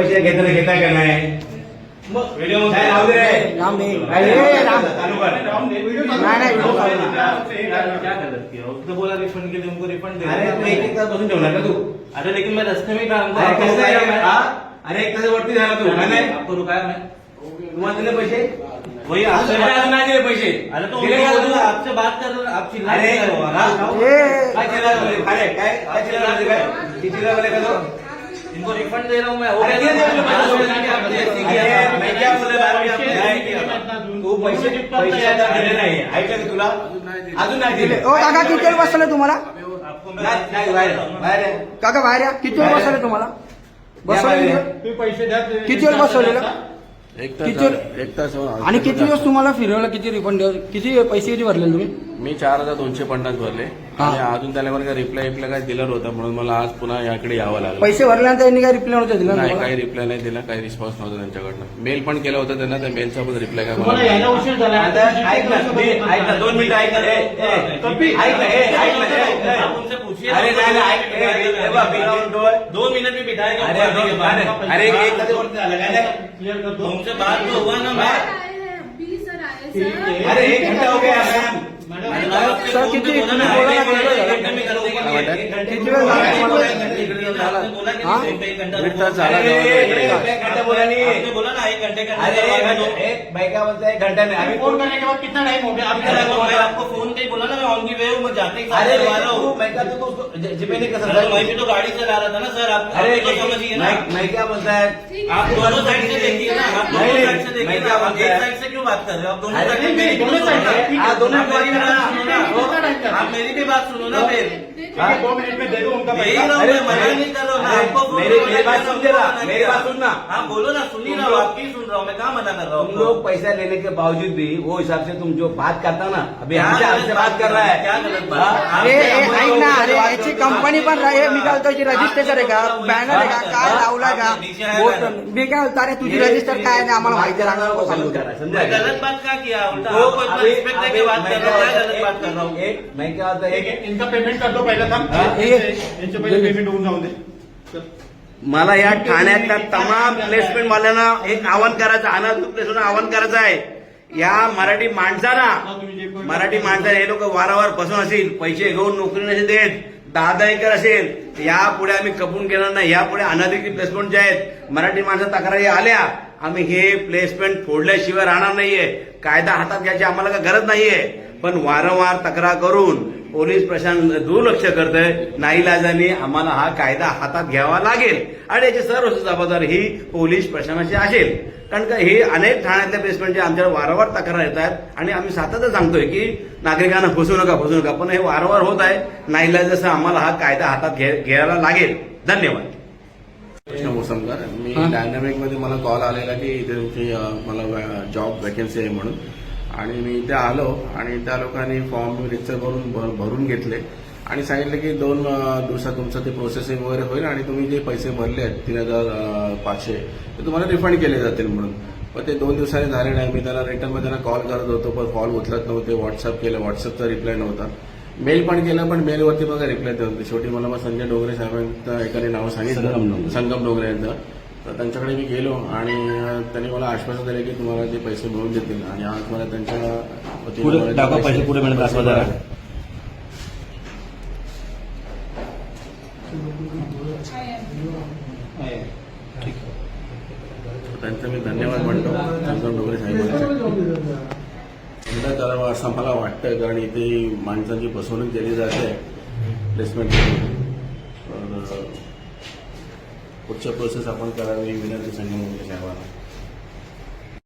पैसे घेताना घेता का नाही? मग व्हिडिओ काय लावू दे. राम दे. काय रे? ए, राम. चालू कर. नाही नाही व्हिडिओ चालू आहे. क्या गलत किया? उसने बोला रिफंड के लिए हमको रिफंड दे अरे तू एक एक तास बसून ठेवणार का तू? अरे लेकिन मैं रास्ते में ही काम अरे कर कसं आहे? हा? अरे एक तास वरती झाला तू. नाही आपको रुकाया मैं। तुम्हाला दिले पैसे? वही आपसे अरे अजून नाही दिले पैसे. अरे तो दिले का? आपसे बात कर रहे हो, आप चिल्ला अरे रहे हो, हा? ए, काय चिल्ला बोलले? अरे काय काय चिल्ला बोलले काय किती चिल्ला बोलले का तू इनको रिफंड दे रहा हूँ मैं हो गया. तू तुला अजून नाही दिले ओ काका किती वेळ बसवलं तुम्हाला? आपको मैं नाही नाही, बाहेर बाहेर आहे. काका बाहेर या. किती वेळ बसवलं तुम्हाला? बसवलं. तुम्ही? पैसे द्या ते- किती वेळ बसवलेलं आणि किती दिवस तुम्हाला फिरवलं किती रिफंड किती पैसे किती भरले तुम्ही? मी चार हजार दोनशे पन्नास भरले. आणि अजून त्याला मला रिप्लाय रिप्लाय काय दिलं नव्हतं म्हणून मला आज पुन्हा याकडे यावं लागलं. पैसे भरल्यानंतर यांनी काय रिप्लाय नव्हतं दिला नाही? काही रिप्लाय नाही दिला काही रिस्पॉन्स नव्हता त्यांच्याकडनं. मेल पण केला होता त्यांना त्या मेलचा पण रिप्लाय काय मला यायला उशीर झाला. आता ऐक ना मी ऐक ना दोन मिनिटं ऐक ना. ए, ए, कपी. ऐक ना ए, ऐक ना ए, ए. आप उनसे पूछिए अरे नाही नाही ऐक ए, ए, ए, बा, बिना उलटो. दो मिनट में बिठाएगा अरे ऊपर अरे के बाद। अरे एक एक तास वरती झालं काय नाही क्लियर कर दो तुमसे बात तो हुआ ना मैं अभी सर आए ठीक है। सर अरे एक घंटा हो गया मॅम. मैं सर, किती- बोला ना, किती में वेळ बोला ना. एक घंटे का एक घंटा। एक घंटा नाही. आम्ही फोन करने के बाद कितना टाइम हो गया आप अरे वो मैं आपको फोन पे ही बोला ना मैं की? अरे तू उसको ज- मैं भी तो गाड़ी चला रहा था ना सर आप अरे आप तो समझिए ना मैं मैं क्या बोलता है? आप है। दोनों साइड से देखिए ना आप दोनों नहीं, साइड से देखिए मैं ना क्या आप बोलता एक है? साइड से क्यों बात कर रहे हो? आप दोनों अरे साइड नहीं, मेरी नहीं, दोनों साइड सुनो। से, ठीक ना। है, आप दोनों मेरी भी बात सुनो ना आप मेरी भी बात सुनो ना फिर। दो मिनट में दे दो उनका दे ही पैसा? रहा हूँ, अरे, मैं मना अरे, नहीं कर रहा हूँ ना अरे, आपको फोन मेरी- पे मेरी बोला बात कि सुन जरा, आपको मेरी मना बात किया। सुन ना। हाँ बोलो ना सुन ही रहा हूँ आपकी सुन रहा हूँ मैं कहाँ मना कर रहा तुम हूँ लोग पैसा लेने के बावजूद भी वो हिसाब से तुम जो बात करता ना अभी क्या हमसे गलत हमसे बात कर रहा है? क्या गलत बात? हाँ? अरे हमसे- ए, हम ऐक लोग ना से अरे बात याची करते कंपनी पण हैं। हे। मी काय बोलतो रजिस्ट्रेशन आहे का बॅनर आहे का काय लावला का बोट मी काय बोलतो अरे तुझी रजिस्टर काय नाही आम्हाला माहिती बात राहणार करना सांगू बंद करा, समझा? मैं गलत बात क्या किया उल्टा वो आपको इतना अभी- रिस्पेक्ट अभी देके बात मैं कर रहा हूँ क्या क्या होता गलत है, बात कर रहा हूँ? एक मैं क्या होता है एक एक एक इनका पेमेंट कर दो पहिला थांब. हाँ? यांचे पहिले पेमेंट होऊन जाऊ दे. चल. मला या ठाण्यातल्या तमाम प्लेसमेंट वाल्यांना एक आवाहन करायचं अनाथ प्लेसमेंट आवाहन करायचं आहे. या मराठी माणसाला मराठी माणसाला हे लोक वारंवार बसून असेल पैसे घेऊन नोकरी नसेल देत दहा दहा एकर असेल यापुढे आम्ही कपून घेणार नाही. यापुढे अनधिकृत प्लेसमेंट जे आहेत मराठी माणसं तक्रारी आल्या आम्ही हे प्लेसमेंट फोडल्याशिवाय राहणार नाहीये. कायदा हातात घ्यायची आम्हाला काय गरज नाहीये. पण वारंवार तक्रार करून पोलीस प्रशासन दुर्लक्ष करतंय. नाईलाजाने आम्हाला हा कायदा हातात घ्यावा लागेल. आणि याची सर्व जबाबदारी ही पोलीस प्रशासनाची असेल. कारण का हे अनेक ठाण्यातल्या प्लेसमेंटचे आमच्यावर वारंवार तक्रार येत आहेत. आणि आम्ही सातत्य सांगतोय की नागरिकांना फसवू नका फसवू नका. पण हे वारंवार होत आहे. नाईलाजाचं आम्हाला हा कायदा हातात घ्यायला लागेल. धन्यवाद. कृष्ण मोसमकर मी. डायनामिकमध्ये मला कॉल आलेला की इथे तुमची मला जॉब वॅकन्सी आहे म्हणून. आणि मी इथे आलो आणि त्या लोकांनी फॉर्म रिक्सर भरून भर- भरून घेतले. आणि सांगितलं की दोन दिवसात तुमचं ते प्रोसेसिंग वगैरे होईल आणि तुम्ही जे पैसे भरले आहेत तीन हजार पाचशे ते तुम्हाला रिफंड केले जातील म्हणून. पण ते दोन दिवसांनी झाले नाही. मी त्याला रिटर्नमध्ये त्यांना कॉल करत होतो पण कॉल उचलत नव्हते. व्हॉट्सअप केलं. व्हॉट्सअपचा रिप्लाय नव्हता. मेल पण केला पण मेलवरती बघा रिप्लाय देत होते. शेवटी मला मग संजय डोंगरे साहेबांचं एकाने नाव सांगितलं. संगम डोंगरे यांचं. तर त्यांच्याकडे मी गेलो आणि त्यांनी मला आश्वासन दिले की तुम्हाला ते पैसे मिळून देतील. आणि आज मला त्यांच्या पैसे पुढे मिळत. त्यांचं मी धन्यवाद म्हणतो. डोंगरे साहेबांचे. एकदा करावं असं मला वाटतं कारण इथे माणसांची फसवणूक केली जाते. प्लेसमेंट तर पुढच्या प्रोसेस आपण करावी विनंती संगम डोंगरे साहेबांना.